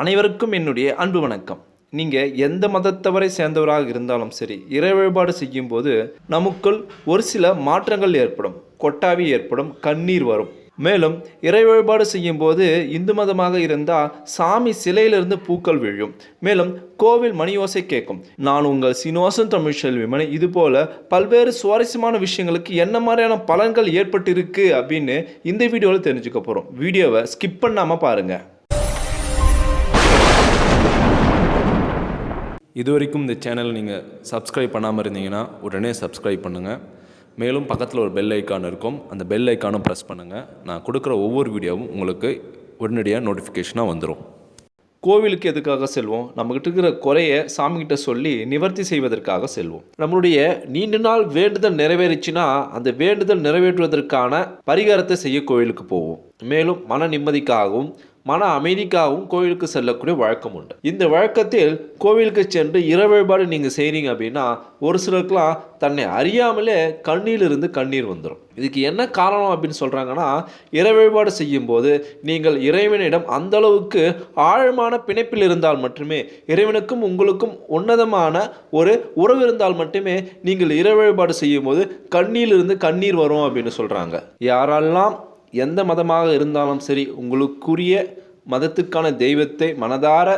அனைவருக்கும் என்னுடைய அன்பு வணக்கம். நீங்கள் எந்த மதத்தவரை சேர்ந்தவராக இருந்தாலும் சரி இறை வழிபாடு செய்யும்போது நமக்குள் ஒரு சில மாற்றங்கள் ஏற்படும். கொட்டாவி ஏற்படும் கண்ணீர் வரும். மேலும் இறை வழிபாடு செய்யும்போது இந்து மதமாக இருந்தால் சாமி சிலையிலிருந்து பூக்கள் விழும். மேலும் கோவில் மணியோசை கேட்கும். நான் உங்கள் சீனிவாசன் தமிழ் செல்விமணி. இது போல் பல்வேறு சுவாரஸ்யமான விஷயங்களுக்கு என்ன மாதிரியான பலன்கள் ஏற்பட்டிருக்கு அப்படின்னு இந்த வீடியோவில் தெரிஞ்சுக்க போகிறோம் வீடியோவை ஸ்கிப் பண்ணாமல் பாருங்கள் இது வரைக்கும் இந்த சேனலை நீங்கள் சப்ஸ்கிரைப் பண்ணாமல் இருந்தீங்கன்னா உடனே சப்ஸ்கிரைப் பண்ணுங்கள் மேலும் பக்கத்தில் ஒரு பெல் ஐக்கான் இருக்கும். அந்த பெல் ஐக்கானும் ப்ரெஸ் பண்ணுங்கள் நான் கொடுக்குற ஒவ்வொரு வீடியோவும் உங்களுக்கு உடனடியாக நோட்டிஃபிகேஷனாக வந்துடும் கோவிலுக்கு எதுக்காக செல்வோம்? நம்மக்கிட்ட இருக்கிற குறையை சாமிகிட்ட சொல்லி நிவர்த்தி செய்வதற்காக செல்வோம். நம்மளுடைய நீண்ட நாள் வேண்டுதல் நிறைவேறிச்சுன்னா அந்த வேண்டுதல் நிறைவேற்றுவதற்கான பரிகாரத்தை செய்ய கோவிலுக்கு போவோம். மேலும் மன நிம்மதிக்காகவும் மன அமைதிக்காகவும் கோவிலுக்கு செல்லக்கூடிய வழக்கம் உண்டு. இந்த வழக்கத்தில் கோவிலுக்கு சென்று இறை வழிபாடு நீங்கள் செய்கிறீங்க அப்படின்னா ஒரு சிலருக்குலாம் தன்னை அறியாமலே கண்ணிலிருந்து கண்ணீர் வந்துடும் இதுக்கு என்ன காரணம் அப்படின்னு சொல்கிறாங்கன்னா இறை வழிபாடு செய்யும்போது நீங்கள் இறைவனிடம் அந்த அளவுக்கு ஆழமான பிணைப்பில் இருந்தால் மட்டுமே இறைவனுக்கும் உங்களுக்கும் உன்னதமான ஒரு உறவு இருந்தால் மட்டுமே நீங்கள் இறை வழிபாடு செய்யும்போது கண்ணிலிருந்து கண்ணீர் வரும் அப்படின்னு சொல்கிறாங்க யாரெல்லாம் எந்த மதமாக இருந்தாலும் சரி உங்களுக்குரிய மதத்துக்கான தெய்வத்தை மனதார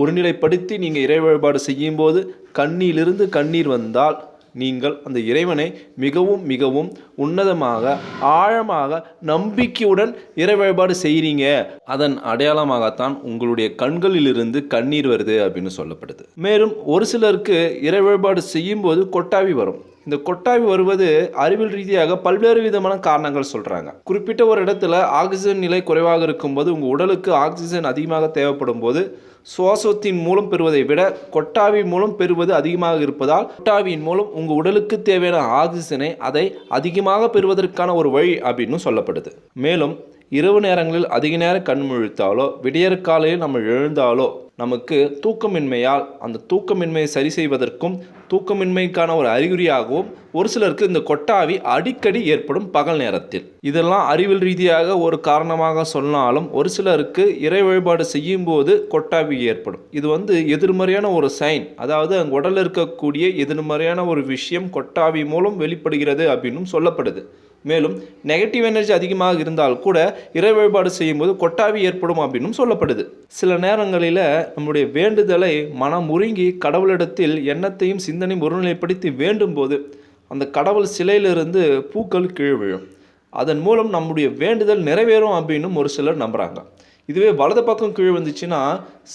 ஒருநிலைப்படுத்தி நீங்கள் இறை வழிபாடு செய்யும்போது கண்ணிலிருந்து கண்ணீர் வந்தால் நீங்கள் அந்த இறைவனை மிகவும் மிகவும் உன்னதமாக ஆழமாக நம்பிக்கையுடன் இறை வழிபாடு செய்கிறீங்க அதன் அடையாளமாகத்தான் உங்களுடைய கண்களிலிருந்து கண்ணீர் வருது அப்படின்னு சொல்லப்படுது. மேலும் ஒரு சிலருக்கு இறை வழிபாடு செய்யும்போது கொட்டாவி வரும். இந்த கொட்டாவி வருவது அறிவியல் ரீதியாக பல்வேறு விதமான காரணங்கள் சொல்கிறாங்க குறிப்பிட்ட ஒரு இடத்துல ஆக்சிஜன் நிலை குறைவாக இருக்கும்போது உங்கள் உடலுக்கு ஆக்சிஜன் அதிகமாக தேவைப்படும் போது சுவாசத்தின் மூலம் பெறுவதை விட கொட்டாவி மூலம் பெறுவது அதிகமாக இருப்பதால் கொட்டாவியின் மூலம் உங்கள் உடலுக்கு தேவையான ஆக்சிஜனை அதை அதிகமாக பெறுவதற்கான ஒரு வழி அப்படின்னு சொல்லப்படுது. மேலும் இரவு நேரங்களில் அதிக நேரம் கண் முழித்தாலோ விடியற் காலையில் நம்ம எழுந்தாலோ நமக்கு தூக்கமின்மையால் அந்த தூக்கமின்மையை சரி செய்வதற்கும் தூக்கமின்மைக்கான ஒரு அறிகுறியாகவும் ஒரு சிலருக்கு இந்த கொட்டாவி அடிக்கடி ஏற்படும் பகல் நேரத்தில். இதெல்லாம் அறிவியல் ரீதியாக ஒரு காரணமாக சொன்னாலும் ஒரு சிலருக்கு இறை வழிபாடு செய்யும்போது கொட்டாவி ஏற்படும். இது வந்து எதிர்மறையான ஒரு சைன் அதாவது அங்கே உடலில் இருக்கக்கூடிய எதிர்மறையான ஒரு விஷயம் கொட்டாவி மூலம் வெளிப்படுகிறது அப்படின்னும் சொல்லப்படுது. மேலும் நெகட்டிவ் எனர்ஜி அதிகமாக இருந்தால் கூட இறை வழிபாடு செய்யும்போது கொட்டாவி ஏற்படும் அப்படின்னும் சொல்லப்படுது. சில நேரங்களில் நம்முடைய வேண்டுதலை மனம் உருங்கி கடவுளிடத்தில் எண்ணத்தையும் சிந்தனையும் ஒருநிலைப்படுத்தி வேண்டும் போது அந்த கடவுள் சிலையிலிருந்து பூக்கள் கீழ் விழும். அதன் மூலம் நம்முடைய வேண்டுதல் நிறைவேறும் அப்படின்னும் ஒரு சிலர் நம்புகிறாங்க இதுவே வலது பக்கம் கீழே வந்துச்சுன்னா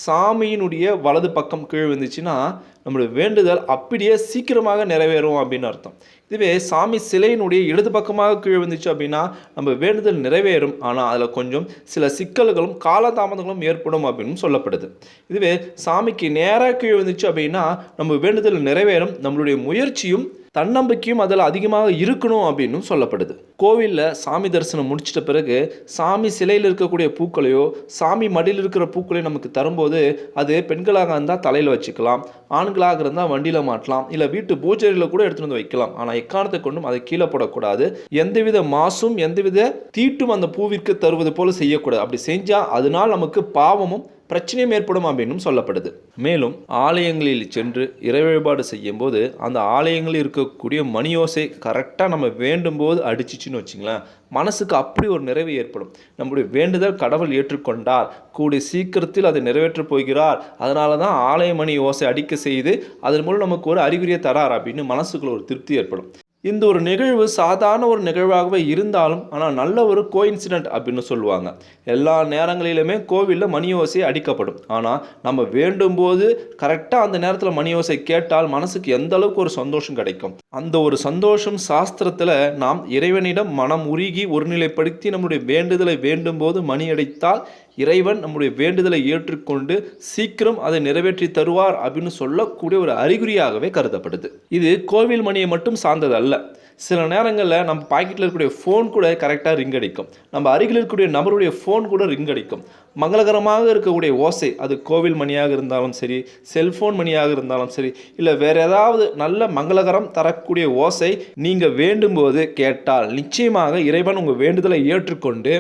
சாமியினுடைய வலது பக்கம் கீழ் வந்துச்சுன்னா நம்மளுடைய வேண்டுதல் அப்படியே சீக்கிரமாக நிறைவேறும் அப்படின்னு அர்த்தம். இதுவே சாமி சிலையினுடைய இடது பக்கமாக கீழ் வந்துச்சு அப்படின்னா நம்ம வேண்டுதல் நிறைவேறும். ஆனால் அதில் கொஞ்சம் சில சிக்கல்களும் காலதாமதங்களும் ஏற்படும் அப்படின்னு சொல்லப்படுது. இதுவே சாமிக்கு நேராக கீழே வந்துச்சு அப்படின்னா நம்ம வேண்டுதல் நிறைவேறும். நம்மளுடைய முயற்சியும் தன்னம்பிக்கையும் அதில் அதிகமாக இருக்கணும் அப்படின்னு சொல்லப்படுது. கோவிலில் சாமி தரிசனம் முடிச்சிட்ட பிறகு சாமி சிலையில் இருக்கக்கூடிய பூக்களையோ சாமி மடியில் இருக்கிற பூக்களையோ நமக்கு தரும்போது அது பெண்களாக இருந்தால் தலையில் வச்சுக்கலாம் ஆண்களாக இருந்தால் வண்டியில் மாட்டலாம் இல்லை வீட்டு பூஜைகளில் கூட எடுத்துகிட்டு வந்து வைக்கலாம். ஆனால் எக்காரணத்தை கொண்டும் அதை கீழே போடக்கூடாது. எந்தவித மாசும் எந்தவித தீட்டும் அந்த பூவிற்கு தருவது போல் செய்யக்கூடாது. அப்படி செஞ்சால் அதனால் நமக்கு பாவமும் பிரச்சனையும் ஏற்படும் அப்படின்னும் சொல்லப்படுது. மேலும் ஆலயங்களில் சென்று இறை வழிபாடு செய்யும்போது அந்த ஆலயங்களில் இருக்கக்கூடிய மணியோசை கரெக்டாக நம்ம வேண்டும் போது அடிச்சிச்சின்னு வச்சுங்களேன் மனசுக்கு அப்படி ஒரு நிறைவு ஏற்படும். நம்முடைய வேண்டுதல் கடவுள் ஏற்றுக்கொண்டார். கூடிய சீக்கிரத்தில் அதை நிறைவேற்றப் போகிறார். அதனால தான் ஆலய மணி ஓசை அடிக்க செய்து அதன் மூலம் நமக்கு ஒரு அறிகுறியை தரார் அப்படின்னு மனசுக்குள்ள ஒரு திருப்தி ஏற்படும். இந்த ஒரு நிகழ்வு சாதாரண ஒரு நிகழ்வாகவே இருந்தாலும் ஆனால் நல்ல ஒரு கோயின்சிடென்ட் அப்படின்னு சொல்லுவாங்க. எல்லா நேரங்களிலுமே கோவிலில் மணி ஓசை அடிக்கப்படும். ஆனால் நம்ம வேண்டும் போது கரெக்டாக அந்த நேரத்தில் மணி ஓசை கேட்டால் மனசுக்கு எந்த அளவுக்கு ஒரு சந்தோஷம் கிடைக்கும்? அந்த ஒரு சந்தோஷம் சாஸ்திரத்தில் நாம் இறைவனிடம் மனம் உருகி ஒருநிலைப்படுத்தி நம்முடைய வேண்டுதலை வேண்டும் போது மணி அடித்தால் இறைவன் நம்முடைய வேண்டுதலை ஏற்றுக்கொண்டு சீக்கிரம் அதை நிறைவேற்றி தருவார் அப்படின்னு சொல்லக்கூடிய ஒரு அறிகுறியாகவே கருதப்படுது. இது கோவில் மணியை மட்டும் சார்ந்தது அல்ல சில நேரங்களில் நம்ம பாக்கெட்டில் இருக்கக்கூடிய ஃபோன் கூட கரெக்டாக ரிங் அடிக்கும். நம்ம அருகில் இருக்கக்கூடிய நபருடைய ஃபோன் கூட ரிங் அடிக்கும். மங்களகரமாக இருக்கக்கூடிய ஓசை அது கோவில் மணியாக இருந்தாலும் சரி செல்ஃபோன் மணியாக இருந்தாலும் சரி இல்லை வேறு ஏதாவது நல்ல மங்களகரம் தரக்கூடிய ஓசை நீங்கள் வேண்டும்போது கேட்டால் நிச்சயமாக இறைவன் உங்கள் வேண்டுதலை ஏற்றுக்கொண்டு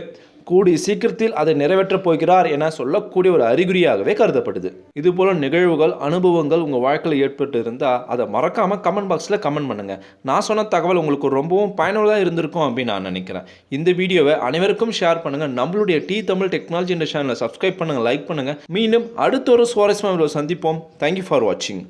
கூடி சீக்கிரத்தில் அதை நிறைவேற்றப் போகிறார் என சொல்லக்கூடிய ஒரு அறிகுறியாகவே கருதப்படுது இதுபோல நிகழ்வுகள் அனுபவங்கள் உங்கள் வாழ்க்கையில் ஏற்பட்டு இருந்தால் அதை மறக்காமல் கமெண்ட் பாக்ஸில் கமெண்ட் பண்ணுங்கள் நான் சொன்ன தகவல் உங்களுக்கு ரொம்பவும் பயனுள்ளதாக இருந்திருக்கும் அப்படின்னு நான் நினைக்கிறேன். இந்த வீடியோவை அனைவருக்கும் ஷேர் பண்ணுங்கள் நம்மளுடைய டி தமிழ் டெக்னாலஜி இந்த சேனலை சப்ஸ்கிரைப் பண்ணுங்கள் லைக் பண்ணுங்கள் மீண்டும் அடுத்த ஒரு சுவாரஸ்யமாக சந்திப்போம். தேங்க்யூ ஃபார் வாட்சிங்